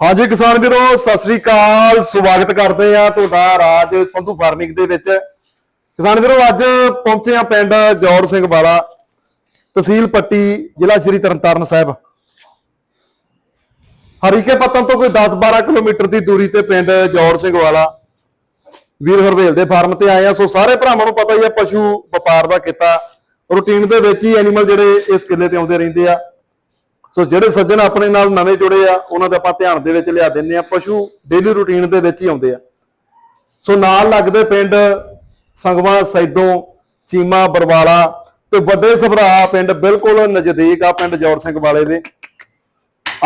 ਹਾਂਜੀ ਕਿਸਾਨ ਵੀਰੋ, ਸਤਿ ਸ੍ਰੀ ਅਕਾਲ। ਸਵਾਗਤ ਕਰਦੇ ਆ ਤੁਹਾਡਾ ਰਾਜ ਸੰਧੂ ਫਾਰਮਿੰਗ ਦੇ ਵਿੱਚ। ਕਿਸਾਨ ਵੀਰੋ, ਅੱਜ ਪਹੁੰਚੇ ਆ ਪਿੰਡ ਜੋੜ ਸਿੰਘ ਵਾਲਾ, ਤਹਿਸੀਲ ਪੱਟੀ, ਜ਼ਿਲ੍ਹਾ ਸ਼੍ਰੀ ਤਰਨਤਾਰਨ ਸਾਹਿਬ। ਹਰੀਕੇ ਪੱਤਨ ਤੋਂ ਕੋਈ 10-12 ਕਿਲੋਮੀਟਰ ਦੀ ਦੂਰੀ ਤੇ ਪਿੰਡ ਜੋੜ ਸਿੰਘ ਵਾਲਾ। ਵੀਰ ਹਰਵੇਲ ਦੇ ਫਾਰਮ ਤੇ ਆਏ ਆ ਸੋ ਸਾਰੇ ਭਰਾਵਾਂ ਨੂੰ ਪਤਾ ਹੀ ਆ ਪਸ਼ੂ ਵਪਾਰ ਦਾ ਕੀਤਾ। ਰੂਟੀਨ ਦੇ ਵਿੱਚ ਹੀ ਐਨੀਮਲ ਜਿਹੜੇ ਇਸ ਕਿੱਲੇ ਤੇ ਆਉਂਦੇ ਰਹਿੰਦੇ ਆ। ਸੋ ਜਿਹੜੇ ਸੱਜਣ ਆਪਣੇ ਨਾਲ ਨਵੇਂ ਜੁੜੇ ਆ, ਉਹਨਾਂ ਦਾ ਆਪਾਂ ਧਿਆਨ ਦੇ ਵਿੱਚ ਲਿਆ ਦਿੰਦੇ ਆ, ਪਸ਼ੂ ਡੇਲੀ ਰੂਟੀਨ ਦੇ ਵਿੱਚ ਹੀ ਆਉਂਦੇ ਆ। ਸੋ ਨਾਲ ਲੱਗਦੇ ਪਿੰਡ ਸੰਗਵਾ, ਸੈਦੋਂ, ਚੀਮਾ, ਬਰਵਾਲਾ ਤੇ ਵੱਡੇ ਸਭਰਾ ਪਿੰਡ ਬਿਲਕੁਲ ਨਜ਼ਦੀਕ ਆ ਪਿੰਡ ਜੋਰ ਸਿੰਘ ਵਾਲੇ ਦੇ।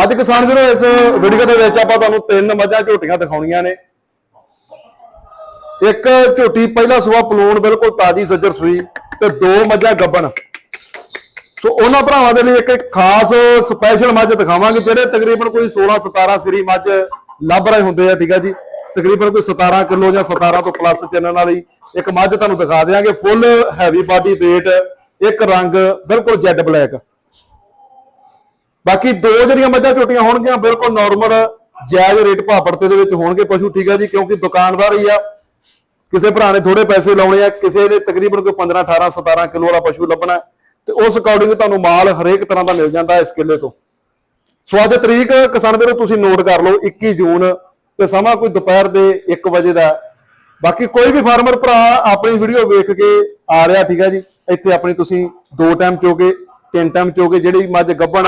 ਅੱਜ ਕਿਸਾਨ ਵੀਰੋ, ਇਸ ਵੀਡੀਓ ਦੇ ਵਿੱਚ ਆਪਾਂ ਤੁਹਾਨੂੰ ਤਿੰਨ ਮੱਝਾਂ ਝੋਟੀਆਂ ਦਿਖਾਉਣੀਆਂ ਨੇ। ਇੱਕ ਝੋਟੀ ਪਹਿਲਾ ਸੂਆ ਪਲੂਣ ਬਿਲਕੁਲ ਤਾਜੀ, ਸੱਜਰ ਸੂਈ ਤੇ ਦੋ ਮੱਝਾਂ ਗੱਬਣ। ਸੋ ਉਹਨਾਂ ਭਰਾਵਾਂ ਦੇ ਲਈ ਇੱਕ ਇੱਕ ਖਾਸ ਸਪੈਸ਼ਲ ਮੱਝ ਦਿਖਾਵਾਂਗੇ, ਜਿਹੜੇ ਤਕਰੀਬਨ ਕੋਈ 16 17 ਸਰੀ ਮੱਝ ਲੱਭ ਰਹੇ ਹੁੰਦੇ ਆ, ਠੀਕ ਆ ਜੀ? ਤਕਰੀਬਨ ਕੋਈ 17 ਕਿਲੋ ਜਾਂ 17 ਤੋਂ ਪਲੱਸ ਚੱਲਣ ਵਾਲੀ ਇੱਕ ਮੱਝ ਤੁਹਾਨੂੰ ਦਿਖਾ ਦੇਵਾਂਗੇ ਫੁੱਲ ਹੈਵੀ ਬਾਡੀ weight, ਇੱਕ ਰੰਗ ਬਿਲਕੁਲ ਜੈਡ ਬਲੈਕ ਬਾਕੀ ਦੋ ਜਿਹੜੀਆਂ ਮੱਝਾਂ ਛੋਟੀਆਂ ਹੋਣਗੀਆਂ, ਬਿਲਕੁਲ ਨਾਰਮਲ ਜਾਇਜ਼ ਰੇਟ ਭਾਪੜਤੇ ਦੇ ਵਿੱਚ ਹੋਣਗੇ ਪਸ਼ੂ, ਠੀਕ ਆ ਜੀ? ਕਿਉਂਕਿ ਦੁਕਾਨਦਾਰ ਹੀ ਆ। ਕਿਸੇ ਭਰਾ ਨੇ ਥੋੜੇ ਪੈਸੇ ਲਾਉਣੇ ਆ, ਕਿਸੇ ਨੇ ਤਕਰੀਬਨ ਕੋਈ 15 18 17 ਕਿਲੋ ਵਾਲਾ ਪਸ਼ੂ ਲੱਭਣਾ। ਤੇ ਉਸ ਅਕੋਰਡਿੰਗ ਤੁਹਾਨੂੰ ਮਾਲ ਹਰੇਕ ਤਰ੍ਹਾਂ ਦਾ ਮਿਲ ਜਾਂਦਾ ਇਸ ਕਿੱਲੇ ਤੋਂ। ਸੋ ਅੱਜ ਤਰੀਕ ਕਿਸਾਨ ਵੀਰੋ, ਤੁਸੀਂ ਨੋਟ ਕਰ ਲਓ 21 ਜੂਨ ਤੇ ਸਮਾਂ ਕੋਈ ਦੁਪਹਿਰ ਦੇ 1 ਵਜੇ ਦਾ ਬਾਕੀ ਕੋਈ ਵੀ ਫਾਰਮਰ ਭਰਾ ਆਪਣੀ ਵੀਡੀਓ ਵੇਖ ਕੇ ਆ ਰਿਹਾ, ਠੀਕ ਹੈ ਜੀ। ਇੱਥੇ ਆਪਣੀ ਤੁਸੀਂ ਦੋ ਟਾਈਮ ਚੋਗੇ, ਤਿੰਨ ਟਾਈਮ ਚੋਗੇ, ਜਿਹੜੀ ਮੱਝ ਗੱਭਣ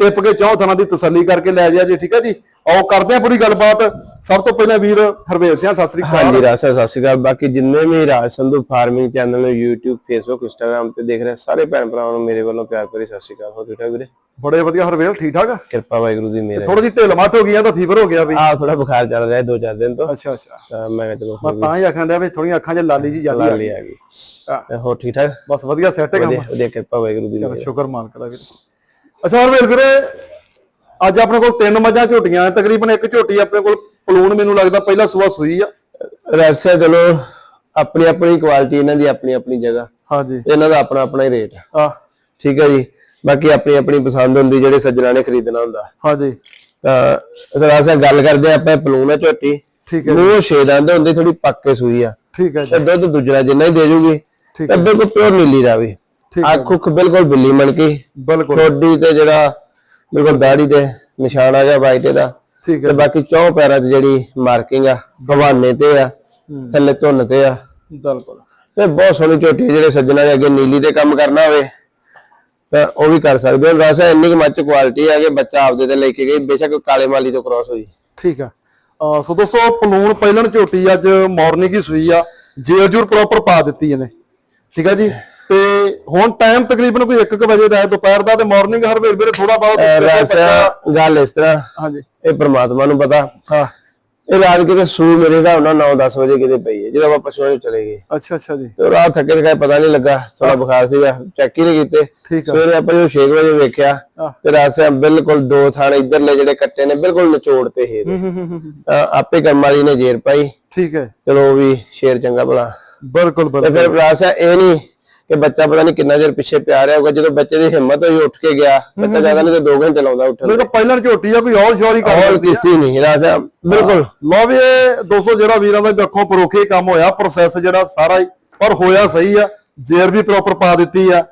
ਟਿੱਪ ਕੇ ਚੌਂ ਥਾਂ ਦੀ ਤਸੱਲੀ ਕਰਕੇ ਲੈ ਜਾ ਜੀ ਠੀਕ ਹੈ ਜੀ? ਆਓ ਕਰਦੇ ਆ ਪੂਰੀ ਗੱਲਬਾਤ। ਸਭ ਤੋਂ ਪਹਿਲਾਂ ਵੀਰ ਹਰਵੇਲ ਸਿੰਘ ਸਤਿ ਸ੍ਰੀ ਅਕਾਲ। ਹਾਂਜੀ ਰਾਜ ਸਾਹਿਬ ਸਤਿ ਸ਼੍ਰੀ ਅਕਾਲ। ਬਾਕੀ ਜਿੰਨੇ ਵੀ ਰਾਜ ਸੰਧੂ ਫਾਰਮਿੰਗ ਚੈਨਲ ਨੂੰ YouTube Facebook Instagram ਤੇ ਦੇਖ ਰਹੇ ਸਾਰੇ ਭੈਣ ਭਰਾਵਾਂ ਨੂੰ ਮੇਰੇ ਵੱਲੋਂ ਪਿਆਰ ਭਰੀ ਸਤਿ ਸ਼੍ਰੀ ਅਕਾਲ। ਹੋ ਠੀਕ ਵੀਰੇ? ਬੜੇ ਵਧੀਆ ਹਰਵੇਲ ਠੀਕ ਠਾਕ? ਕਿਰਪਾ ਵਾਹਿਗੁਰੂ ਦੀ ਮਿਹਰ ਹੈ। ਥੋੜੀ ਜਿਹੀ ਢਿੱਲ ਮੱਠ ਹੋ ਗਈ ਆ ਤਾਂ ਫੀਵਰ ਹੋ ਗਿਆ ਵੀ। ਆ ਥੋੜਾ ਬੁਖਾਰ ਚੱਲ ਰਿਹਾ ਦੋ ਚਾਰ ਦਿਨ ਤੋਂ। ਅੱਛਾ ਅੱਛਾ। ਮੈਂ ਕਿਹਾ ਚਲੋ ਮੈਂ ਤਾਂ ਹੀ ਆਖਣ ਡਿਆ ਵੀ ਥੋੜੀਆਂ ਅੱਖਾਂ 'ਚ ਲਾਲੀ ਜੀ ਜ਼ਿਆਦਾ ਆ। ਗਈ। ਹਾਂ। ਠੀਕ ਠਾਕ? ਬਸ ਵਧੀਆ ਸੈੱਟ ਹੈ ਕੰਮ। ਵਧੀਆ ਕਿਰਪਾ ਵਾਹਿਗੁਰੂ ਦੀ ਮਿਹਰ ਸ਼ੁਕਰ ਮਾਲਕ ਦਾ ਵੀਰ। ਅੱਛਾ ਹਰਵੇਲ ਵੀਰੇ ਅੱਜ ਆਪਣੇ ਕੋਲ ਤਿੰਨ ਮੱਝਾਂ ਝੋਟੀਆਂ ਆ, ਤਕਰੀਬਨ ਇੱਕ ਝੋਟੀ ਆਪਣੇ ਕੋਲ ਪਲੂਣ ਮੈਨੂੰ ਲੱਗਦਾ ਪਹਿਲਾ ਸੂਆ ਸੂਈ ਆ। ਸਾਹਿਬ ਚਲੋ ਆਪਣੀ ਆਪਣੀ ਕੁਆਲਿਟੀ ਇਹਨਾਂ ਦੀ ਆਪਣੀ ਆਪਣੀ ਜਗ੍ਹਾ। ਹਾਂਜੀ। ਇਹਨਾਂ ਦਾ ਆਪਣਾ ਆਪਣਾ ਹੀ ਰੇਟ ਆ। ਠੀਕ ਹੈ ਜੀ। ਬਾਕੀ ਆਪਣੀ ਆਪਣੀ ਪਸੰਦ ਹੁੰਦੀ ਜਿਹੜੇ ਸੱਜਣਾ ਨੇ ਖਰੀਦਣਾ ਹੁੰਦਾ। ਹਾਂਜੀ। ਤਾਂ ਸਾਹਿਬ ਗੱਲ ਕਰਦੇ ਆਪਾਂ ਪਲੂਨ ਹੈ ਝੋਟੀ। ਠੀਕ ਹੈ ਮੂੰਹ ਛੇ ਦੰਦ ਹੁੰਦੇ ਥੋੜੀ ਪੱਕੇ ਸੂਈ ਆ। ਠੀਕ ਹੈ ਜੀ। ਦੁੱਧ ਦੂਜਰਾ ਜਿੰਨਾ ਹੀ ਦੇ ਜੂਗੀ ਠੀਕ ਤੇ ਬਿਲਕੁਲ ਪਿਓਰ ਨੀਲੀ ਰਾਵੀ। ਹੈ ਅੱਖ ਉੱਖ ਬਿਲਕੁਲ ਬਿੱਲੀ ਮਣਕੀ ਬਿਲਕੁਲ। ਠੋਡੀ ਤੇ ਜਿਹੜਾ ਬਿਲਕੁਲ ਦਾੜੀ ਤੇ ਨਿਸ਼ਾਨ ਆ ਗਿਆ ਵਾਈਟ ਇਹਦਾ ਠੀਕ ਤੇ ਹੈ ਬਾਕੀ ਚੌ ਪੈਰਾਂ 'ਚ ਜਿਹੜੀ ਮਾਰਕਿੰਗ ਆ ਹਵਾਨੇ ਤੇ ਆ ਥੱਲੇ ਧੁੰਨ ਤੇ ਆ। ਬਿਲਕੁਲ। ਤੇ ਬਹੁਤ ਸੋਹਣੀ ਝੋਟੀ ਜਿਹੜੇ ਸੱਜਣਾ ਨੇ ਅੱਗੇ ਨੀਲੀ ਤੇ ਕੰਮ ਕਰਨਾ ਹੋਵੇ ਤਾਂ ਉਹ ਵੀ ਕਰ ਸਕਦੇ ਹੋ। ਵੈਸੇ ਇੰਨੀ ਕੁ ਮੱਚ ਕੁਆਲਿਟੀ ਆ ਕਿ ਬੱਚਾ ਆਪਦੇ ਤੇ ਲੈ ਕੇ ਗਈ ਬੇਸ਼ੱਕ ਕਾਲੇ ਮਾਲੀ ਤੋਂ ਕ੍ਰਾਸ ਹੋਈ। ਠੀਕ ਆ। ਸੋ ਦੋਸਤੋ ਪਲੂਣ ਪਹਿਲਣ ਝੋਟੀ ਅੱਜ ਮਾਰਨਿੰਗ ਹੀ ਸੂਈ ਆ। ਜੇਰ ਜੂਰ ਪ੍ਰੋਪਰ ਪਾ ਦਿੱਤੀ ਇਹਨੇ। ਠੀਕ ਆ ਜੀ? ਤੇ ਹੁਣ ਟਾਈਮ ਤਕਰੀਬਨ ਕੋਈ 1 ਵਜੇ ਦਾ ਹੈ ਦੁਪਹਿਰ ਦਾ ਤੇ ਮਾਰਨਿੰਗ ਹਰ ਵੇਲੇ ਵੇਲੇ ਥੋੜਾ ਬਹੁਤ ਵੈਸੇ ਗੱਲ ਇਸ ਤਰ੍ਹਾਂ ਹਾਂਜੀ। ਇਹ ਪ੍ਰਮਾਤਮਾ ਨੂੰ ਪਤਾ। ਹਾਂ। ਇਹ ਰਾਤ ਕਿਤੇ ਸੂ ਮੇਰੇ ਹਿਸਾਬ ਨਾਲ 9-10 ਵਜੇ ਕਿਤੇ ਪਈ ਹੈ ਜਦੋਂ ਆਪਾਂ ਪਸ਼ੂਆਂ 'ਚ ਚਲੇ ਗਏ। ਅੱਛਾ ਅੱਛਾ ਜੀ। ਤੇ ਰਾਤ ਥੱਕੇ ਥਕਾਏ ਪਤਾ ਨਹੀਂ ਲੱਗਾ ਥੋੜਾ ਬੁਖਾਰ ਸੀਗਾ ਚੈੱਕ ਹੀ ਨਹੀਂ ਕੀਤੇ। ਸਵੇਰੇ ਆਪਾਂ ਜਦੋਂ 6 ਵਜੇ ਵੇਖਿਆ। ਤੇ ਰਾਤ ਸੇ ਬਿਲਕੁਲ ਦੋ ਥਾਣੇ ਇਧਰਲੇ ਜਿਹੜੇ ਕੱਟੇ ਨੇ ਬਿਲਕੁਲ ਨਿਚੋੜ ਤੇ ਹੀ ਆਪੇ ਕਰਮ ਵਾਲੀ ਨੇ ਜੇਰ ਪਾਈ। ਠੀਕ ਹੈ। ਚਲੋ ਵੀ ਸ਼ੇਰ ਚੰਗਾ ਭਲਾ। ਬਿਲਕੁਲ ਬਿਲਕੁਲ ਫਿਰ ਰਾਤ ਸੇ ਇਹ ਨਹੀਂ ਕਿ ਬੱਚਾ ਪਤਾ ਨਹੀਂ ਕਿੰਨਾ ਚਿਰ ਪਿੱਛੇ ਪਿਆ ਰਿਹਾ ਹੋਊਗਾ। ਜਦੋਂ ਬੱਚੇ ਦੀ ਹਿੰਮਤ ਹੋਈ ਉੱਠ ਕੇ ਗਿਆ ਬੱਚਾ ਜ਼ਿਆਦਾ ਨਹੀਂ ਤੇ 2 ਘੰਟੇ ਲਾਉਂਦਾ ਉੱਠਣ ਮੇਰੇ ਤਾਂ ਪਹਿਲਣ ਝੋਟੀ ਆ ਕੋਈ ਔਲ ਸ਼ੌਰੀ ਕਰ ਦਿੰਦੀ ਆ। ਨਹੀਂ ਸਾਹਿਬ ਬਿਲਕੁਲ। ਲਓ ਵੀ ਇਹ 200 ਜਿਹੜਾ ਵੀਰਾਂ ਦਾ ਅੱਖੋਂ ਪਰੋਖੇ ਕੰਮ ਹੋਇਆ ਪ੍ਰੋਸੈਸ ਜਿਹੜਾ ਸਾਰਾ ਹੀ ਪਰ ਹੋਇਆ ਸਹੀ ਆ ਜੇਰ ਵੀ ਪ੍ਰੋਪਰ ਪਾ ਦਿੱਤੀ ਆ।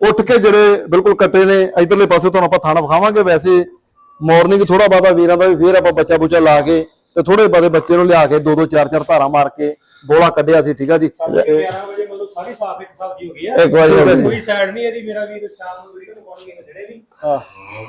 ਉੱਠ ਕੇ ਜਿਹੜੇ ਬਿਲਕੁਲ ਕੱਟੇ ਨੇ ਇਧਰਲੇ ਪਾਸੇ ਤੁਹਾਨੂੰ ਆਪਾਂ ਥਾਣਾ ਵਿਖਾਵਾਂਗੇ ਵੈਸੇ ਮਾਰਨਿੰਗ ਥੋੜਾ ਬਾਬਾ ਵੀਰਾਂ ਦਾ ਵੀ ਫੇਰ ਆਪਾਂ ਬੱਚਾ ਬੁੱਚਾ ਲਾ ਕੇ ਤੇ ਥੋੜੇ ਬਾਦੇ ਬੱਚੇ ਨੂੰ ਲਿਆ ਕੇ ਦੋ ਦੋ ਚਾਰ ਚਾਰ ਧਾਰਾਂ ਮਾਰ ਕੇ ਬੋਲਾ ਕੱਢਿਆ ਸੀ ਠੀਕ ਆ ਜੀ। ਇਹ 11 ਵਜੇ ਮਤਲਬ ਸਾਰੀ ਸਾਫ਼ ਇੱਕ ਸਬਜ਼ੀ ਹੋ ਗਈ ਹੈ। ਇੱਕ ਵਾਰੀ ਕੋਈ ਸਾਈਡ ਨਹੀਂ ਇਹਦੀ ਮੇਰਾ ਵੀਰ ਸ਼ਾਮ ਨੂੰ ਵੀਡੀਓ ਨੂੰ ਪਾਉਣਗੇ ਜਿਹੜੇ ਵੀ। ਹਾਂ।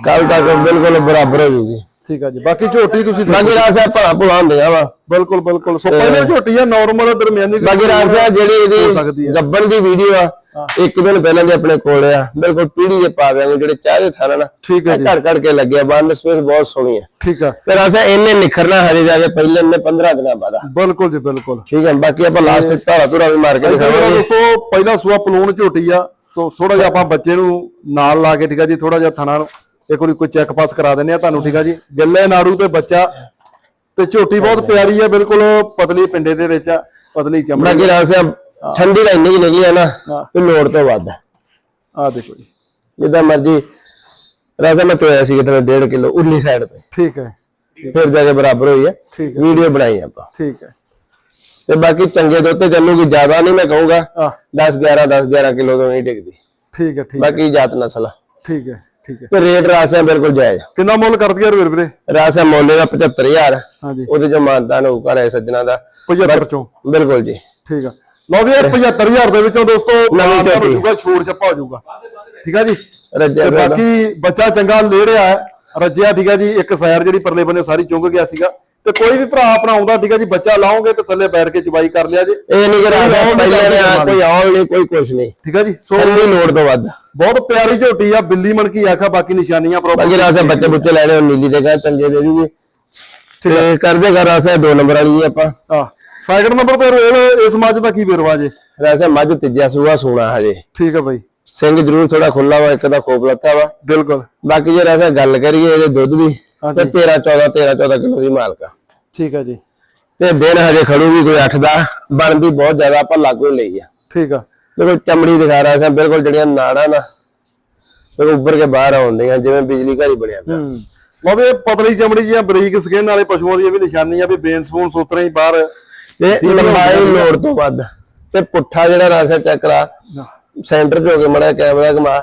ਕੱਲ ਤੱਕ ਬਿਲਕੁਲ ਬਰਾਬਰ ਹੋ ਜੂਗੀ। ਠੀਕ ਆ ਜੀ। ਬਾਕੀ ਝੋਟੀ ਤੁਸੀਂ ਬਾਕੀ ਰਾਜ ਸਾਹਿਬ ਭਲਾ ਭੁਲਾ ਹੁੰਦੇ ਆ ਵਾ। ਬਿਲਕੁਲ ਬਿਲਕੁਲ। ਸੋ ਪਹਿਲੇ ਝੋਟੀ ਆ ਨਾਰਮਲ ਦਰਮਿਆਨੀ ਬਾਕੀ ਰਾਜ ਸਾਹਿਬ ਜਿਹੜੀ ਹੋ ਸਕਦੀ ਇਹਦੀ ਹੈ। ਗੱਬਣ ਦੀ ਵੀਡੀਓ ਆ ਇੱਕ ਦਿਨ ਪਹਿਲਾਂ ਦੀ ਆਪਣੇ ਕੋਲ ਆ। ਬਿਲਕੁਲ ਪੀੜੀ ਦੇ ਪਾ ਦਿਆਂਗੇ ਜਿਹੜੇ ਚਾਹੇ ਥਾਣਾ ਨਾ ਠੀਕ ਹੈ ਜੀ। ਘੜ ਘੜ ਕੇ ਲੱਗਿਆ ਬੰਦ ਸਪੇਸ ਬਹੁਤ ਸੋਹਣੀ ਹੈ ਠੀਕ ਆ। ਤੇ ਰਾਜ ਸਾਹਿਬ ਇਹਨੇ ਨਿਖਰਨਾ ਹਜੇ ਜਾ ਕੇ ਪਹਿਲੇ ਨੇ 15 ਦਿਨਾਂ ਬਾਅਦ। ਬਿਲਕੁਲ ਜੀ ਬਿਲਕੁਲ। ਠੀਕ ਹੈ ਬਾਕੀ ਆਪਾਂ ਲਾਸਟ ਧਾਰਾ ਧੁਰਾ ਵੀ ਮਾਰ ਕੇ ਦਿਖਾਵਾਂਗੇ। ਦੋਸਤੋ ਪਹਿਲਾ ਸੂਆ ਪਲੂਣ ਝੋਟੀ ਆ ਤੋਂ ਥੋੜਾ ਜਿਹਾ ਆਪਾਂ ਬੱਚੇ ਨੂੰ ਨਾਲ ਲਾ ਕੇ ਠੀਕ ਆ ਜੀ ਥੋੜਾ ਜਿਹਾ ਥਣਾ ਨੂੰ ਇੱਕ ਵਾਰੀ ਕੋਈ ਚੈੱਕ ਪਾਸ ਕਰਾ ਦਿੰਨੇ ਆ ਤੁਹਾਨੂੰ ਠੀਕ ਆ ਜੀ। ਗੱਲੇ ਨਾੜੂ ਤੇ ਬੱਚਾ। ਤੇ ਝੋਟੀ ਬਹੁਤ ਪਿਆਰੀ ਆ ਬਿਲਕੁਲ ਪਤਲੀ ਪਿੰਡੇ ਦੇ ਵਿੱਚ ਆ ਪਤਲੀ ਚਮੜੀ ਬਾਕੀ ਸਾਹਿਬ ਠੰਡੀ ਤਾਂ ਇੰਨੀ ਕੁ ਨਿਕਲੀ ਆ ਨਾ ਤੇ ਲੋੜ ਤੋਂ ਵੱਧ ਆ। ਦੇਖੋ ਜੀ। ਜਿੱਦਾਂ ਮਰਜ਼ੀ ਰਾਜਾ ਮੈਂ ਤੋਇਆ ਸੀ ਕਿਤੇ 1.5 ਕਿਲੋ ਉਰਲੀ ਸਾਈਡ ਤੇ। ਠੀਕ ਹੈ। ਫਿਰ ਜਾ ਕੇ ਬਰਾਬਰ ਹੋਈ ਹੈ। ਵੀਡੀਓ ਬਣਾਈ ਆਪਾਂ। ਠੀਕ ਹੈ। ਤੇ ਬਾਕੀ ਚੰਗੇ ਦੁੱਧ ਤੇ ਚੱਲੂਗੀ ਜ਼ਿਆਦਾ ਨਹੀਂ ਮੈਂ ਕਹੂੰਗਾ। ਆ 10 11 10 11 ਕਿਲੋ ਤੋਂ ਨਹੀਂ ਡਿੱਗਦੀ। ਠੀਕ ਹੈ ਠੀਕ ਬਾਕੀ ਜਾਤ ਨਸਲ। ਠੀਕ ਹੈ ਠੀਕ ਹੈ। ਤੇ ਰੇਟ ਰਾਸਿਆ ਬਿਲਕੁਲ ਜਾਇਜ਼ ਕਿੰਨਾ ਮੁੱਲ ਕਰਦੀ ਯਾਰ ਵੀਰ? ਵੀਰੇ ਰਾਸਿਆ ਮੁੱਲ ਦਾ 75000 ਹਾਂਜੀ। ਉਹਦੇ ਚ ਮਾਨਤਾਨ ਹੋਊ ਘਰੇ ਸੱਜਣਾ ਦਾ। 75 ਚੋਂ। ਬਿਲਕੁਲ ਜੀ। ਠੀਕ ਆ। ਲਓ ਵੀ ਇਹ 75000 ਦੇ ਵਿੱਚੋਂ ਦੋਸਤੋ ਨਵੀਂ ਹੋ। ਜਾਊਗਾ ਛੋੜ ਛੱਪਾ ਹੋ ਜਾਊਗਾ। ਠੀਕ ਆ ਜੀ? ਰੱਜਿਆ ਤੇ। ਬਾਕੀ ਬੱਚਾ ਚੰਗਾ ਲੈ ਰਿਹਾ ਹੈ ਰੱਜਿਆ ਠੀਕ ਆ ਜੀ ਇੱਕ ਸਾਇਰ ਜਿਹੜੀ ਪਰਲੇ ਬੰਨੇ ਸਾਰੀ ਚੁੰਗ ਗਿਆ ਸੀਗਾ। ਤੇ ਕੋਈ ਵੀ ਭਰਾ ਆਪਣਾ ਆਉਂਦਾ ਠੀਕ ਆ ਜੀ ਬੱਚਾ ਲਾਓਗੇ ਤੇ ਥੱਲੇ ਬੈਠ ਕੇ ਚਵਾਈ ਕਰ ਲਿਆ ਜੀ। ਇਹ ਨਹੀਂ ਕਿ ਰਾਸਿਆ ਆਉਣ ਦੀ ਪਹਿਲਾਂ ਨੇ ਆ, ਕੋਈ ਆਉਣ ਨਹੀਂ ਕੋਈ ਕੁਛ ਨਹੀਂ। ਠੀਕ ਆ ਜੀ ਸੋ ਸੰਨੀ ਲੋੜ ਤੋਂ ਵੱਧ। ਬਹੁਤ ਪਿਆਰੀ ਝੋਟੀ ਆ ਬਿੱਲੀ ਮਣ ਕੀ ਆਖਾ ਬਾਕੀ ਨਿਸ਼ਾਨੀਆਂ ਪ੍ਰੋਪਰ ਰਾਸਿਆ ਬੱਚੇ ਬੁੱਚੇ ਲੈਣੇ ਨੀਲੀ ਦੇ ਕਾ ਚੰਗੇ ਦੇ ਜੂਗੇ। ਤੇ ਕਰਦੇ ਕਰ ਰਾਸਿਆ ਦੋ ਨੰਬਰ ਵਾਲੀ ਆਪਾਂ। ਆ ਸਾਈਕਲ ਨੰਬਰ ਤੇ ਰੋਲ ਇਸ ਮੱਝ ਦਾ ਕੀ ਵੇਰਵਾ ਜੇ? ਰਾਸਿਆ ਮੱਝ ਤੀਜਾ ਸੂਆ ਸੋਣਾ ਹਜੇ। ਠੀਕ ਆ ਬਾਈ। ਸਿੰਘ ਜ਼ਰੂਰ ਥੋੜਾ ਖੁੱਲਾ ਵਾ ਇੱਕ ਦਾ ਖੋਪ ਲੱਥਾ ਵਾ। ਬਿਲਕੁਲ। ਬਾਕੀ ਜੇ ਰਾਸਿਆ ਗੱਲ ਕਰੀਏ ਇਹਦੇ ਦੁੱਧ ਦੀ। ਤੇ 13 14 13 14 ਕਿਲੋ ਦੀ ਮਾਲਕਾ ਠੀਕ ਆ ਜੀ। ਤੇ ਦਿਨ ਹਜੇ ਖੜੂਗੀ ਕੋਈ 8 ਦਾ ਬਣਦੀ ਬਹੁਤ ਜ਼ਿਆਦਾ ਆਪਾਂ ਲਾਗੂ ਲਈ ਆ। ਠੀਕ ਆ। ਦੇਖੋ ਚਮੜੀ ਦਿਖਾ ਰਿਹਾ ਸੀ ਬਿਲਕੁਲ ਜਿਹੜੀਆਂ ਨਾੜਾਂ ਨਾ ਉਹ ਉੱਭਰ ਕੇ ਬਾਹਰ ਆਉਂਦੀਆਂ ਜਿਵੇਂ ਬਿਜਲੀ ਘਰ ਹੀ ਬਣਿਆ ਪਿਆ। ਵੀ ਇਹ ਪਤਲੀ ਚਮੜੀ ਜੀਆਂ ਬਰੀਕ ਸਕਿਨ ਵਾਲੇ ਪਸ਼ੂਆਂ ਦੀਆਂ ਵੀ ਨਿਸ਼ਾਨੀਆਂ ਵੀ ਬੇਨ ਸਪੂਨ ਸੋਤਰੇ ਹੀ ਬਾਹਰ ਤੇ ਲੰਬਾਈ ਲੋੜ ਤੋਂ ਵੱਧ। ਤੇ ਪੁੱਠਾ ਜਿਹੜਾ ਰਾਸਾ ਚੈੱਕ ਕਰਾ ਸੈਂਟਰ 'ਚ ਹੋ ਕੇ ਮੜਾ ਕੈਮਰਾ ਘੁਮਾ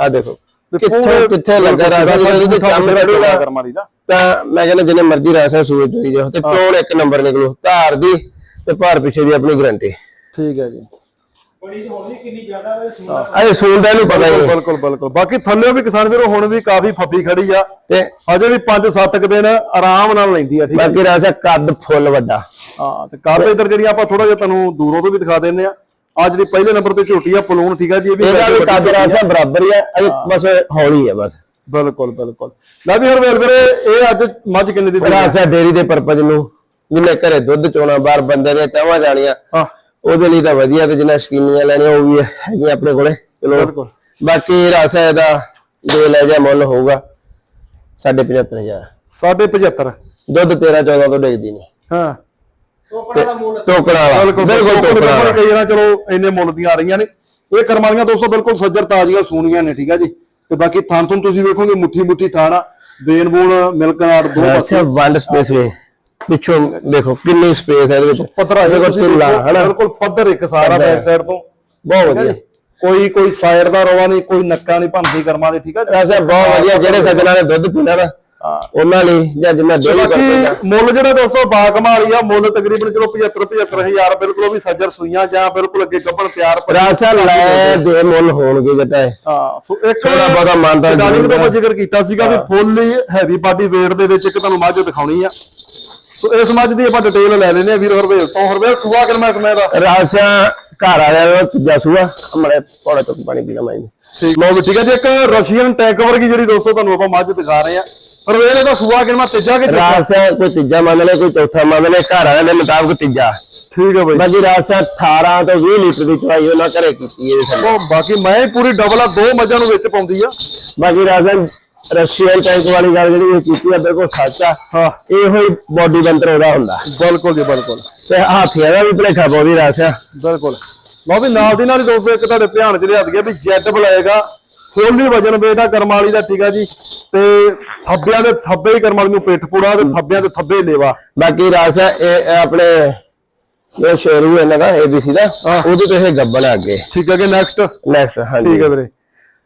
ਆ ਦੇਖੋ। ਕਿੱਥੇ ਕਿੱਥੇ ਲੱਗਾ ਰਾਸਾ ਇਹਦੇ ਕਰਮਾਲੀ ਦਾ। ਤਾਂ ਮੈਂ ਕਹਿੰਦਾ ਜਿੰਨੇ ਮਰਜ਼ੀ ਰਾਸਾ ਸੂਰਜ ਹੋਈ ਜਾਓ। ਤੇ ਟੋਲ ਇੱਕ ਨੰਬਰ ਨਿਕਲੂ ਧਾਰ ਦੀ ਤੇ ਭਾਰ ਪਿੱਛੇ ਦੀ ਆਪਣੀ ਗਰੰਟੀ ਠੀਕ ਹੈ ਜੀ। ਬੜੀ ਤਾਂ ਹੋਣੀ ਕਿੰਨੀ ਜ਼ਿਆਦਾ ਵੇ ਸੁਣਾ ਅਜੇ ਸੂਲ ਦਾ ਨੂੰ ਪਤਾ ਹੀ ਬਿਲਕੁਲ ਬਿਲਕੁਲ ਬਾਕੀ ਥੱਲੇ ਵੀ ਕਿਸਾਨ ਵੀਰੋ ਹੁਣ ਵੀ ਕਾਫੀ ਫੱਬੀ ਖੜੀ ਆ। ਤੇ ਅਜੇ ਵੀ 5-7 ਕੁ ਦਿਨ ਆਰਾਮ ਨਾਲ ਲੈਂਦੀ ਆ ਠੀਕ ਹੈ ਬਾਕੀ ਰਾਸਾ ਕੱਦ ਫੁੱਲ ਵੱਡਾ। ਹਾਂ ਤੇ ਕਾਬੇ ਇਧਰ ਜਿਹੜੀਆਂ ਆਪਾਂ ਥੋੜਾ ਜਿਹਾ ਤੁਹਾਨੂੰ ਦੂਰੋਂ ਤੋਂ ਵੀ ਦਿਖਾ ਦਿੰਨੇ ਆ ਆ ਜਿਹੜੀ ਪਹਿਲੇ ਨੰਬਰ ਤੇ ਝੋਟੀ ਆ ਪਲੂਨ ਠੀਕ ਆ ਜੀ ਇਹ ਵੀ ਇਹਦਾ ਵੀ ਵੱਡੀ ਕੱਦ ਝੋਟੀ ਆ। ਰਾਸਾ ਬਰਾਬਰ ਹੀ ਆ ਅਜੇ ਬਸ ਹੌਲੀ ਆ ਬਸ। ਬਿਲਕੁਲ ਬਿਲਕੁਲ। ਲੈ ਵੀ ਹਰਵੇਲ ਵੀਰੇ ਇਹ ਅੱਜ ਮੱਝ ਕਿੰਨੇ ਦੀ ਦਿੱਤੀ ਆ? ਰਾਸਾ ਡੇਰੀ ਦੇ ਪਰਪਸ ਨੂੰ ਜਿੰਨੇ ਘਰੇ ਦੁੱਧ ਚੋਣਾ ਬਾਹਰ ਬੰਦੇ ਨੇ ਚਾਹਾਂ ਜਾਣੀਆਂ ਹਾਂ। ਉਹਦੇ ਲਈ ਤਾਂ ਵਧੀਆ ਤੇ ਜਿੰਨਾ ਸ਼ਕੀਨੀਆਂ ਲੈਣੀਆਂ ਉਹ ਵੀ ਹੈਗੀਆਂ ਆਪਣੇ ਕੋਲੇ ਚਲੋ। ਬਿਲਕੁਲ। ਬਾਕੀ ਰਾਸਾ ਇਹਦਾ ਦੇ ਲੈ ਜਾ ਮੁੱਲ ਹੋਊਗਾ 75000 ਸਾਢੇ 75 ਦੁੱਧ 13 14 ਤੋਂ ਡਿੱਗਦੀ ਨਹੀਂ। ਹਾਂ। ਟੋਕੜਾ ਦਾ ਮੁੱਲ। ਵਾਲਾ। ਬਿਲਕੁਲ ਬਿਲਕੁਲ ਟੋਕਣਾ ਵਾਲਾ। ਕਈ ਵਾਰ ਚਲੋ ਇੰਨੇ ਮੁੱਲ ਦੀਆਂ ਆ ਰਹੀਆਂ ਨੇ। ਇਹ ਕਰਮਾਲੀਆਂ ਦੋਸਤੋ ਬਿਲਕੁਲ ਸੱਜਰ ਤਾਜ਼ੀਆਂ ਸੂਣੀਆਂ ਨੇ ਠੀਕ ਆ ਜੀ। ਤੇ ਬਾਕੀ ਥਾਂ ਤੋਂ ਤੁਸੀਂ ਵੇਖੋਗੇ ਮੁੱਠੀ ਮੁੱਠੀ ਥਾਣਾ ਬੇਨ ਬੂਨ ਮਿਲਕ ਨਾੜ ਦੋ ਪਾਸੇ। ਵੰਡ ਸਪੇਸ ਵੇ ਪਿੱਛੋਂ ਦੇਖੋ ਕਿੰਨੀ ਸਪੇਸ ਹੈ ਇਹਦੇ ਵਿੱਚ। ਪੱਧਰਾ ਇਹਦੇ ਕੋਲ ਢਿੱਲਾ, ਹਨਾ? ਬਿਲਕੁਲ ਪੱਧਰ ਇੱਕ ਸਾਰਾ। ਬੈਕ ਸਾਈਡ ਤੋਂ। ਬਹੁਤ ਆ ਵਧੀਆ? ਕੋਈ ਕੋਈ ਸਾਈਡ ਦਾ ਰਵਾ ਨਹੀਂ ਕੋਈ ਨੱਕਾ ਨਹੀਂ ਭੰਦੀ ਕਰਮਾਂ ਦੇ ਠੀਕ ਆ ਜੀ? ਰਾਸਾ ਬਹੁਤ ਵਧੀਆ ਜਿਹੜੇ ਸੱਜਣਾ ਨੇ ਦੁੱਧ ਪੀਣਾ ਨਾ ਉਹਨਾਂ ਲਈ ਜਾਂ ਜਿੰਨਾ ਡੇਲੀ ਕਰਦੇ ਆ ਮੁੱਲ ਜਿਹੜਾ ਦੋਸਤੋ ਬਾਕਮਾਲੀ ਆ ਮੁੱਲ ਤਕਰੀਬਨ ਚਲੋ 75 75000 ਬਿਲਕੁਲ ਉਹ ਵੀ ਸੱਜਰ ਸੂਈਆਂ ਜਾਂ ਬਿਲਕੁਲ ਅੱਗੇ ਗੱਬਣ ਤਿਆਰ। ਰਾਸਾ ਲੈ ਦੇ ਮੁੱਲ ਹੋਣਗੇ ਜਟਾ ਹਾਂ ਸੋ ਇੱਕ ਥੋੜ੍ਹਾ ਬਹੁਤਾ ਮਾਨਤਾਨ ਡਾਲਿੰਗ ਦਾ ਜ਼ਿਕਰ ਕੀਤਾ ਸੀਗਾ ਵੀ ਫੁੱਲ ਹੀ ਹੈਵੀ ਬਾਡੀ weight ਦੇ ਵਿੱਚ ਇੱਕ ਤੁਹਾਨੂੰ ਮੱਝ ਦਿਖਾਉਣੀ ਆ। ਸੋ ਇਸ ਮੱਝ ਦੀ ਆਪਾਂ ਡਿਟੇਲ ਲੈ ਲੈਨੇ ਆ ਵੀਰ ਹਰਵੇਲ ਤੋਂ। ਹਰਵੇਲ ਸੁਆ ਕਿਲਮਾ ਇਸ ਮੈਂ ਦਾ? ਰਾਸਾ ਘਰ ਆ ਜਾਣਾ ਤੀਜਾ ਸੂਆ। ਹਮੜੇ ਪੌੜਾ ਤੋਂ ਪਾਣੀ ਪੀਣਾ ਮੈਂ ਠੀਕ। ਲੋ ਵੀ ਠੀਕ ਹੈ ਜੀ ਇੱਕ ਰਸ਼ੀਅਨ ਟੈਂਕ ਵਰਗੀ ਜਿਹੜੀ ਦੋਸਤੋ ਤੁਹਾਨੂੰ ਆਪਾਂ ਮੱਝ ਦਿਖਾ ਰਹੇ ਆ ਹਰਵੇਲ ਇਹਦਾ ਸੁਆ ਕਿਲਮਾ ਤੀਜਾ ਕਿ ਚੌਥਾ? ਰਾਸਾ ਕੋਈ ਤੀਜਾ ਮੰਨ ਲੈ ਕੋਈ ਚੌਥਾ ਮੰਨ ਲੈ ਘਰ ਵਾਲਿਆਂ ਦੇ ਮੁਤਾਬਕ ਤੀਜਾ। ਠੀਕ ਹੈ ਬਾਈ। ਬਾਕੀ ਰਾਸਾ 18 ਤੋਂ 20 ਲੀਟਰ ਦੀ ਚਵਾਈ ਉਹਨਾਂ ਘਰੇ ਕੀਤੀ ਥੱਲੇ ਉਹ ਬਾਕੀ ਮੈਂ ਹੀ ਪੂਰੀ ਡਬਲ ਆ ਦੋ ਮੱਝਾਂ ਨੂੰ ਵਿੱਚ ਪਾਉਂਦੀ ਆ। ਬਾਕੀ ਰਾਸਾ ਰਸ਼ੀਅਨ ਟੈਂਕ ਵਾਲੀ ਗੱਲ ਜਿਹੜੀ ਇਹ ਕੀਤੀ ਆ ਬਿਲਕੁਲ ਸੱਚ ਆ। ਹਾਂ। ਇਹੋ ਹੀ ਬੋਡੀ ਬੰਤਰ ਉਹਦਾ ਹੁੰਦਾ। ਬਿਲਕੁਲ ਜੀ ਬਿਲਕੁਲ। ਤੇ ਹਾਥੀਆਂ ਦਾ ਵੀ ਭਲੇਖਾ ਪਾਉਂਦੀ ਰਾਸਾ ਬਿਲਕੁਲ। ਲਓ ਵੀ ਨਾਲ ਦੀ ਨਾਲ ਹੀ ਦੋਸਤੋ ਇੱਕ ਤੁਹਾਡੇ ਧਿਆਨ ਚ ਲਿਆ ਦਈਏ ਵੀ ਜੈਟ ਬੁਲਾਏਗਾ ਫੁੱਲੀ ਵਜਨ ਬੇਟਾ ਕਰਮਾਲੀ ਦਾ ਆ ਜੀ। ਤੇ ਥੱਬਿਆਂ ਦੇ ਥੱਬੇ ਹੀ ਕਰਮਾਲੀ ਨੂੰ ਪਿੱਠ ਪੂੜਾ ਤੇ ਥੱਬਿਆਂ ਦੇ ਥੱਬੇ ਲੇਵਾ। ਬਾਕੀ ਰਾਸਾ ਇਹ ਇਹ ਆਪਣੇ ਇਹ ਸ਼ੇਰੂ ਇਹਨਾਂ ਦਾ ABC ਦਾ ਉਹਦੇ ਤੇ ਇਹ ਗੱਬਲ ਆ ਅੱਗੇ। ਠੀਕ ਹੈ ਕਿ ਨੈਕਸਟ ਨੈਕਸਟ ਹਾਂਜੀ। ਠੀਕ ਹੈ ਵੀਰੇ।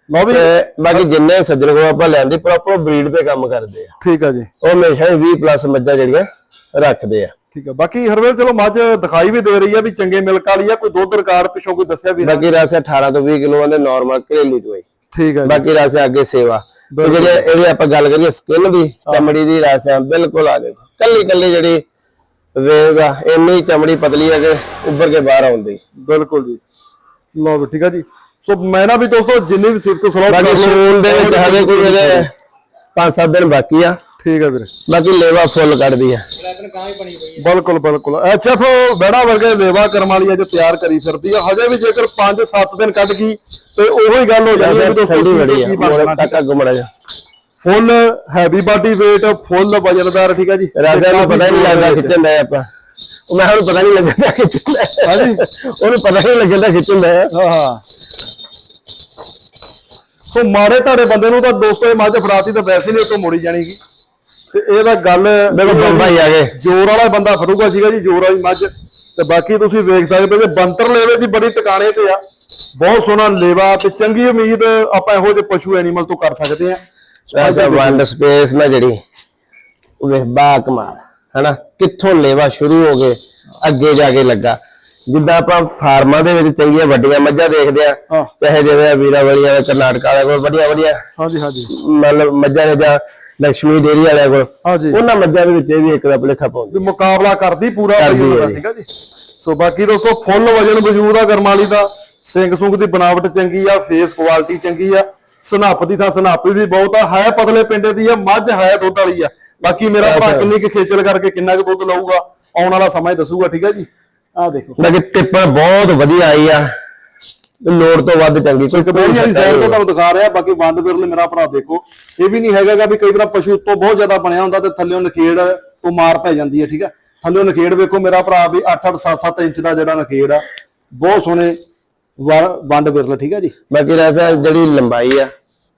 ਵੀ ਤੇ ਬਾਕੀ ਜਿੰਨੇ ਸੱਜਣ ਕੋਲ ਆਪਾਂ ਲੈਂਦੇ ਪ੍ਰੋਪਰ ਬਰੀਡ ਤੇ ਕੰਮ ਕਰਦੇ ਆ। ਠੀਕ ਆ ਜੀ। ਉਹ ਹਮੇਸ਼ਾ ਹੀ 20 ਪਲੱਸ ਮੱਝਾਂ ਜਿਹੜੀਆਂ ਰੱਖਦੇ ਆ। ਠੀਕ ਆ। ਬਾਕੀ ਹਰਵੇਲ ਚਲੋ ਮੱਝ ਦਿਖਾਈ ਵੀ ਦੇ ਰਹੀ ਆ ਵੀ ਚੰਗੇ ਮਿਲਕ ਵਾਲੀ ਆ ਕੋਈ ਦੁੱਧ ਰਿਕਾਰਡ ਪਿੱਛੋਂ ਕੋਈ ਦੱਸਿਆ ਵੀ। ਬਾਕੀ ਰਾਸੇ 18 ਤੋਂ 20 ਕਿਲੋ ਦੇ ਨਾਰਮਲ ਘਰੇਲੂ ਚੋਈ। ਠੀਕ ਜੀ। ਬਾਕੀ ਰਾਸੇ ਅੱਗੇ ਸੇਵਾ। ਤੇ ਜਿਹੜੇ ਇਹਦੇ ਆਪਾਂ ਗੱਲ ਕਰੀਏ ਸਕਿਨ ਦੀ ਚਮੜੀ ਦੀ ਰਾਸੇ ਬਿਲਕੁਲ ਆ ਦੇਖੋ ਕੱਲੀ ਕੱਲੀ ਜਿਹੜੀ ਵੇਗ ਆ ਇੰਨੀ ਚਮੜੀ ਪਤਲੀ ਹੈ ਕਿ ਉੱਭਰ ਕੇ ਬਾਹਰ ਆਉਂਦੀ। ਬਿਲਕੁਲ ਜੀ। ਲਓ ਵੀ ਠੀਕ ਆ ਜੀ। ਸੋ ਮੈਂ ਨਾ ਵੀ ਦੋਸਤੋ ਜਿੰਨੀ ਵੀ ਸਿਫਤ ਸਲਾਹ ਬਾਕੀ ਸੂਨ ਦੇ ਵਿੱਚ ਹਜੇ ਕੋਈ ਇਹਦੇ 5-7 ਦਿਨ ਬਾਕੀ ਆ। ਠੀਕ ਆ ਵੀਰੇ। ਬਾਕੀ ਲੇਵਾ ਫੁੱਲ ਕੱਢਦੀ ਆ। ਹੀ ਹੈ ਬਿਲਕੁਲ ਬਿਲਕੁਲ। ਐਚਐਫ ਬੜਾ ਵਰਗੇ ਲੇਵਾ ਕਰਮ ਵਾਲੀ ਅੱਜ ਤਿਆਰ ਕਰੀ ਫਿਰਦੀ ਆ। ਹਜੇ ਵੀ ਜੇਕਰ 5-7 ਦਿਨ ਕੱਢ ਗਈ ਤੇ ਉਹੀ ਗੱਲ ਹੋ ਜਾਣੀ ਹੈ ਦੋਸਤੋ ਕੀ- ਆ। ਬਣਨਾ। ਗੁਮੜਾ ਜਾ full heavy body weight full ਵਜਨਦਾਰ ਠੀਕ ਆ ਜੀ। ਰਾਜਾ ਨੂੰ ਪਤਾ ਹੀ ਨਹੀਂ ਲੱਗਦਾ ਖਿੱਚਣ ਦਾ ਆਪਾਂ। ਉਹ ਮੈਂ ਉਹਨੂੰ ਪਤਾ ਨਹੀਂ ਲੱਗਦਾ ਖਿੱਚਣ ਦਾ। ਹਾਂਜੀ। ਉਹਨੂੰ ਪਤਾ ਹੀ ਨਹੀਂ ਲੱਗਦਾ ਖਿੱਚਣ ਦਾ ਹਾਂ ਹਾਂ। ਸੋ ਮਾੜੇ ਧਾੜੇ ਬੰਦੇ ਨੂੰ ਤਾਂ ਦੋਸਤੋ ਇਹ ਮੱਝ ਫੜਾਤੀ ਤਾਂ ਵੈਸੇ ਨਹੀਂ ਉਤੋਂ ਮੋੜੀ ਜਾਣੀਗੀ ਤੇ ਇਹਦਾ ਗੱਲ ਦੇਖੋ ਬੰਬਾਈ ਆ ਗਏ ਜੋਰ ਵਾਲਾ ਬੰਦਾ ਫੜੂਗਾ ਸੀਗਾ ਜੀ ਜੋਰ ਵਾਲੀ ਮੱਝ। ਤੇ ਬਾਕੀ ਤੁਸੀਂ ਵੇਖ ਸਕਦੇ ਜੇ ਬੰਤਰ ਲੇਵੇ ਦੀ ਬੜੀ ਟਿਕਾਣੇ ਤੇ ਆ। ਬਹੁਤ ਸੋਹਣਾ ਲੇਵਾ ਤੇ ਚੰਗੀ ਉਮੀਦ ਆਪਾਂ ਇਹੋ ਜਿਹੇ ਪਸ਼ੂ ਐਨੀਮਲ ਤੋਂ ਕਰ ਸਕਦੇ ਆ ਐਸਾ ਵੰਡ ਸਪੇਸ ਨਾ ਜਿਹੜੀ। ਉਹ ਵੇਖ ਬਾ ਕਮਾਲ ਹਨਾ? ਕਿੱਥੋਂ ਲੇਵਾ ਸ਼ੁਰੂ ਹੋ ਗਏ ਅੱਗੇ ਜਾ ਕੇ ਲੱਗਾ। ਜਿੱਦਾਂ ਆਪਾਂ ਫਾਰਮਾਂ ਦੇ ਵਿੱਚ ਚੰਗੀਆਂ ਵੱਡੀਆਂ ਮੱਝਾਂ ਦੇਖਦੇ ਆ ਹਾਂ। ਚਾਹੇ ਜਿਵੇਂ ਵੀਰਾ ਵਾਲੀਆਂ ਦੇ ਕਰਨਾਟਕ ਵਾਲੇ ਕੋਲ ਵਧੀਆ ਵਧੀਆ ਹਾਂਜੀ ਹਾਂਜੀ। ਮਤਲਬ ਮੱਝਾਂ ਨੇ ਜਾਂ ਲక్ష్ਮੀ ਡੇਰੀ ਵਾਲਿਆਂ ਕੋਲ। ਹਾਂਜੀ। ਉਹਨਾਂ ਮੱਝਾਂ ਦੇ ਵਿੱਚ ਇਹ ਵੀ ਇੱਕ ਦਾ ਭੁਲੇਖਾ ਪਾਉਂਦੇ ਵੀ ਮੁਕਾਬਲਾ ਕਰਦੀ ਪੂਰਾ ਕਰਦੀ ਹੈ। ਠੀਕ ਆ ਜੀ। ਸੋ ਬਾਕੀ ਦੋਸਤੋ ਫੁੱਲ ਵਜਨ ਵਜੂਦ ਆ ਗਰਮਾਲੀ ਦਾ। ਸਿੰਘ ਸੁੰਗ ਦੀ ਬਣਾਵਟ ਚੰਗੀ ਆ ਫੇਸ ਕੁਆਲਿਟੀ ਚੰਗੀ ਆ। ਸਨੱਪ ਦੀ ਤਾਂ ਸਨੱਪ ਵੀ ਬਹੁਤ ਆ। ਹੈ ਪਤਲੇ ਪਿੰਡੇ ਦੀ ਆ ਮੱਝ ਹੈ ਦੁੱਧ ਵਾਲੀ ਆ। ਬਾਕੀ ਮੇਰਾ ਭਰਾ। ਕਿੰਨੀ ਕੁ ਖੇਚਲ ਕਰਕੇ ਕਿੰਨਾ ਕੁ ਦੁੱਧ ਲਊਗਾ ਆਉਣ ਵਾਲਾ ਸਮਾਂ ਦੱਸੂਗਾ ਠੀਕ ਆ ਜੀ। ਆਹ ਦੇਖੋ। ਲੇਕਿਨ ਟਿੱਪਰ ਬਹੁਤ ਵਧੀਆ ਆਈ ਆ। ਲੋੜ ਤੋਂ ਵੱਧ ਚੰਗੀ ਕੋਈ ਕਬੇਰੀਆਂ ਦੀ ਸਾਈਡ ਤੋਂ ਤੁਹਾਨੂੰ ਦਿਖਾ ਰਿਹਾ ਬਾਕੀ ਵੰਡ ਵਿਰਲੇ ਮੇਰਾ ਭਰਾ ਦੇਖੋ। ਇਹ ਵੀ ਨਹੀਂ ਹੈਗਾਗਾ ਵੀ ਕਈ ਵਾਰ ਪਸ਼ੂ ਉੱਤੋਂ ਬਹੁਤ ਜ਼ਿਆਦਾ ਬਣਿਆ ਹੁੰਦਾ ਤੇ ਥੱਲੇੋਂ ਨਖੇੜ ਤੋਂ ਮਾਰ ਪੈ ਜਾਂਦੀ ਹੈ ਠੀਕ ਆ ਥੱਲੇੋਂ ਨਖੇੜ ਵੇਖੋ ਮੇਰਾ ਭਰਾ ਵੀ 8-8 7-7 ਇੰਚ ਦਾ ਜਿਹੜਾ ਨਖੇੜ ਆ ਬਹੁਤ ਸੋਹਣੇ ਵੰਡ ਵਿਰਲੇ ਠੀਕ ਆ ਜੀ? ਬਾਕੀ ਰਹਿਦਾ ਜਿਹੜੀ ਲੰਬਾਈ ਆ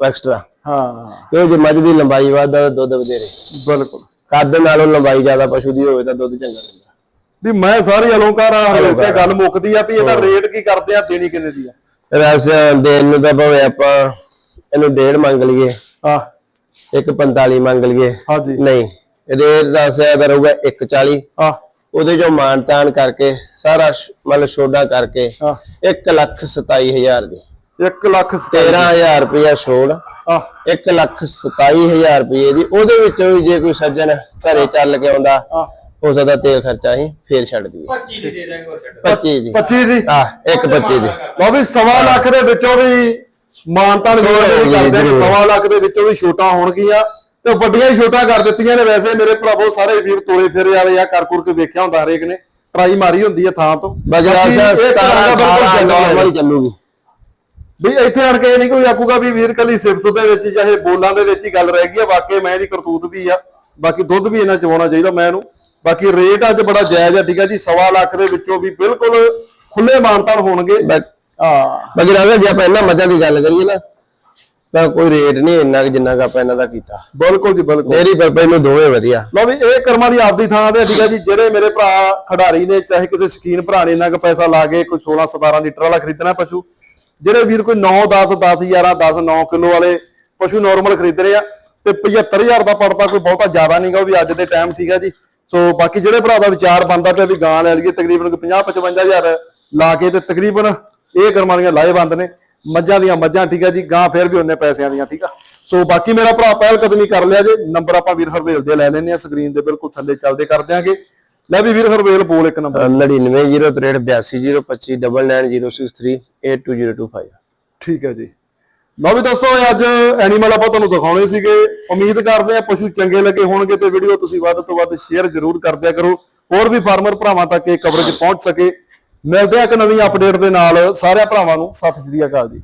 ਐਕਸਟਰਾ ਹਾਂ। ਕਿਉਂ ਜੇ ਮੱਝ ਦੀ ਲੰਬਾਈ ਵੱਧ ਦੁੱਧ ਵਧੇਰੇ। ਬਿਲਕੁਲ। ਕੱਦ ਨਾਲੋਂ ਲੰਬਾਈ ਜ਼ਿਆਦਾ ਪਸ਼ੂ ਦੀ ਹੋਵੇ ਤਾਂ ਦੁੱਧ ਚੰਗਾ ਦਿੰਦਾ ਵੀ ਮੈਂ ਸਾਰੀ ਅਲੋਕਾਰ ਆ ਹਲਸੇ ਗੱਲ ਮੁੱਕਦੀ ਆ ਵੀ ਇਹਦਾ ਰੇਟ ਕੀ ਕਰਦੇ ਆ ਦੇਣੀ ਕਿੰਨੇ ਦੀ ਆ? ਰਸ ਦੇਣ ਨੂੰ ਤਾਂ ਭਾਵੇਂ ਆਪਾਂ ਇਹਨੂੰ ਡੇਢ ਮੰਗ ਲਈਏ। ਆ ਇੱਕ 45 ਮੰਗ ਲਈਏ। ਹਾਂਜੀ। ਨਹੀਂ ਇਹਦੇ ਰਸ ਦਾ ਰਹੂਗਾ 140 ਆ ਉਹਦੇ ਚੋਂ ਮਾਨਤਾਨ ਕਰਕੇ ਸਾਰਾ ਮਤਲਬ ਛੋਡਾ ਕਰਕੇ ਆ 1 ਲੱਖ 27 ਹਜ਼ਾਰ ਦੀ। 1 ਲੱਖ 13000 ਰੁਪਇਆ ਛੋੜ ਆ 1 ਲੱਖ 27 ਹਜ਼ਾਰ ਰੁਪਏ ਦੀ। ਉਹਦੇ ਵਿੱਚੋਂ ਵੀ ਜੇ ਕੋਈ ਸੱਜਣ ਘਰੇ ਚੱਲ ਕੇ ਆਉਂਦਾ ਹੋ ਸਕਦਾ ਤੇਲ ਖਰਚਾ ਹੀ ਫੇਰ ਛੱਡ ਦਈਏ। 25 ਦੇ ਦੇ ਦਾਂਗੇ ਉਹ ਛੱਡ 25 ਦੀ। 25 ਦੀ? ਆ ਇੱਕ 25 ਦੀ। ਲਓ ਵੀ ਸਵਾ ਲੱਖ ਦੇ ਵਿੱਚੋਂ ਵੀ ਮਾਨਤਾਨ ਛੋਟ ਕਰਦੇ ਨੇ ਜ਼ਰੂਰ। ਸਵਾ ਲੱਖ ਦੇ ਵਿੱਚੋਂ ਵੀ ਛੋਟਾਂ ਹੋਣਗੀਆਂ। ਤੇ ਵੱਡੀਆਂ ਹੀ ਛੋਟਾਂ ਕਰ ਦਿੱਤੀਆਂ ਨੇ ਵੈਸੇ ਮੇਰੇ ਭਰਾਵੋ ਸਾਰੇ ਵੀਰ ਤੋਲੇ ਫੇਰੇ ਵਾਲੇ ਆ ਕਰ ਕੁਰ ਕੇ ਵੇਖਿਆ ਹੁੰਦਾ ਹਰੇਕ ਨੇ। ਟਰਾਈ ਮਾਰੀ ਹੁੰਦੀ ਹੈ ਥਾਂ ਤੋਂ। ਇਹ। ਨਾਰਮਲ ਚੱਲੂਗੀ। ਵੀ ਇੱਥੇ ਆਣ ਕੇ ਇਹ ਨਹੀਂ ਕੋਈ ਆਖੂਗਾ ਵੀ ਵੀਰ ਕੱਲੀ ਸਿਫਤ ਦੇ ਵਿੱਚ ਹੀ ਚਾਹੇ ਬੋਲਾਂ ਦੇ ਵਿੱਚ ਹੀ ਗੱਲ ਰਹਿ ਗਈ ਆ ਵਾਕਈ ਮੈਂ ਇਹਦੀ ਕਰਤੂਤ ਵੀ ਆ। ਬਾਕੀ ਦੁੱਧ ਵੀ ਇਹਨਾਂ ਚਵਾਉਣਾ ਚਾਹੀਦਾ ਮੈਂ ਇਹਨੂੰ। ਬਾਕੀ ਰੇਟ ਅੱਜ ਬੜਾ ਜਾਇਜ਼ ਆ ਠੀਕ ਆ ਜੀ ਸਵਾ ਲੱਖ ਦੇ ਵਿੱਚੋਂ ਵੀ ਬਿਲਕੁਲ ਖੁੱਲੇ ਮਾਨਤਾਨ ਹੋਣਗੇ। ਆ ਬਾਕੀ ਰਾਜਾ ਜੇ ਆਪਾਂ ਇਹਨਾਂ ਮੱਝਾਂ ਦੀ ਗੱਲ ਕਰੀਏ ਨਾ ਤਾਂ ਕੋਈ ਰੇਟ ਨਹੀਂ ਇੰਨਾ ਕਿ ਜਿੰਨਾ ਕਿ ਆਪਾਂ ਇਹਨਾਂ ਦਾ ਕੀਤਾ। ਬਿਲਕੁਲ ਜੀ ਬਿਲਕੁਲ। ਡੇਰੀ ਪਰਪਸ ਨੂੰ ਦੋਵੇਂ ਵਧੀਆ। ਲਓ ਵੀ ਇਹ ਕਰਮਾਂ ਦੀ ਆਪਦੀ ਥਾਂ ਤੇ ਠੀਕ ਆ ਜੀ ਜਿਹੜੇ ਮੇਰੇ ਭਰਾ ਖਿਡਾਰੀ ਨੇ ਚਾਹੇ ਕਿਸੇ ਸ਼ਕੀਨ ਭਰਾ ਨੇ ਇੰਨਾ ਕੁ ਪੈਸਾ ਲਾ ਕੇ ਕੋਈ 16 17 ਲੀਟਰ ਵਾਲਾ ਖਰੀਦਣਾ ਪਸ਼ੂ ਜਿਹੜੇ ਵੀਰ ਕੋਈ 9 10 10 11 10 9 ਕਿਲੋ ਵਾਲੇ ਪਸ਼ੂ ਨਾਰਮਲ ਖਰੀਦ ਰਹੇ ਆ ਤੇ 75000 ਦਾ ਪੜਦਾ ਕੋਈ ਬਹੁਤਾ ਜ਼ਿਆਦਾ ਨਹੀਂਗਾ ਉਹ ਵੀ ਅੱਜ ਦੇ ਟਾਈਮ ਠੀਕ ਆ ਜੀ। ਸੋ ਬਾਕੀ ਜਿਹੜੇ ਭਰਾ ਦਾ ਵਿਚਾਰ ਬੰਦਾ ਪਿਆ ਵੀ ਗਾਂ ਲੈ ਲਈਏ ਤਕਰੀਬਨ ਕੋਈ 50 55000 ਲਾ ਕੇ ਤੇ ਤਕਰੀਬਨ ਇਹ ਕਰਮਾਂ ਦੀਆਂ ਲਾਹੇਵੰਦ ਨੇ। ਮੱਝਾਂ ਦੀਆਂ ਮੱਝਾਂ ਠੀਕ ਆ ਜੀ ਗਾਂ ਫੇਰ ਵੀ ਉਹਨੇ ਪੈਸਿਆਂ ਦੀਆਂ ਠੀਕ ਆ। ਸੋ ਬਾਕੀ ਮੇਰਾ ਭਰਾ ਪਹਿਲ ਕਦਮੀ ਕਰ ਲਿਆ ਜੇ ਨੰਬਰ ਆਪਾਂ ਵੀਰ ਹਰਵੇਲ ਦੇ ਲੈ ਲੈਨੇ ਆ ਸਕਰੀਨ ਦੇ ਬਿਲਕੁਲ ਥੱਲੇ ਚੱਲਦੇ ਕਰ ਦਿਆਂਗੇ। ਲੈ ਵੀ ਵੀਰ ਹਰਵੇਲ ਬੋਲ ਇੱਕ ਨੰਬਰ 9903829063822025 ਠੀਕ ਹੈ ਜੀ। ਲਓ ਵੀ ਦੋਸਤੋ ਅੱਜ ਐਨੀਮਲ ਆਪਾਂ ਤੁਹਾਨੂੰ ਦਿਖਾਉਣੇ ਸੀਗੇ। ਉਮੀਦ ਕਰਦੇ ਆ ਪਸ਼ੂ ਚੰਗੇ ਲੱਗੇ ਹੋਣਗੇ ਤੇ ਵੀਡੀਓ ਤੁਸੀਂ ਵੱਧ ਤੋਂ ਵੱਧ ਸ਼ੇਅਰ ਜ਼ਰੂਰ ਕਰਦਿਆ ਕਰੋ। ਹੋਰ ਵੀ ਫਾਰਮਰ ਭਰਾਵਾਂ ਤੱਕ ਇਹ ਕਵਰੇਜ ਪਹੁੰਚ ਸਕੇ। ਮਿਲਦੇ ਆ ਇੱਕ ਨਵੀਂ ਅਪਡੇਟ ਦੇ ਨਾਲ। ਸਾਰਿਆਂ ਭਰਾਵਾਂ ਨੂੰ ਸਤਿ ਸ੍ਰੀ ਅਕਾਲ ਜੀ।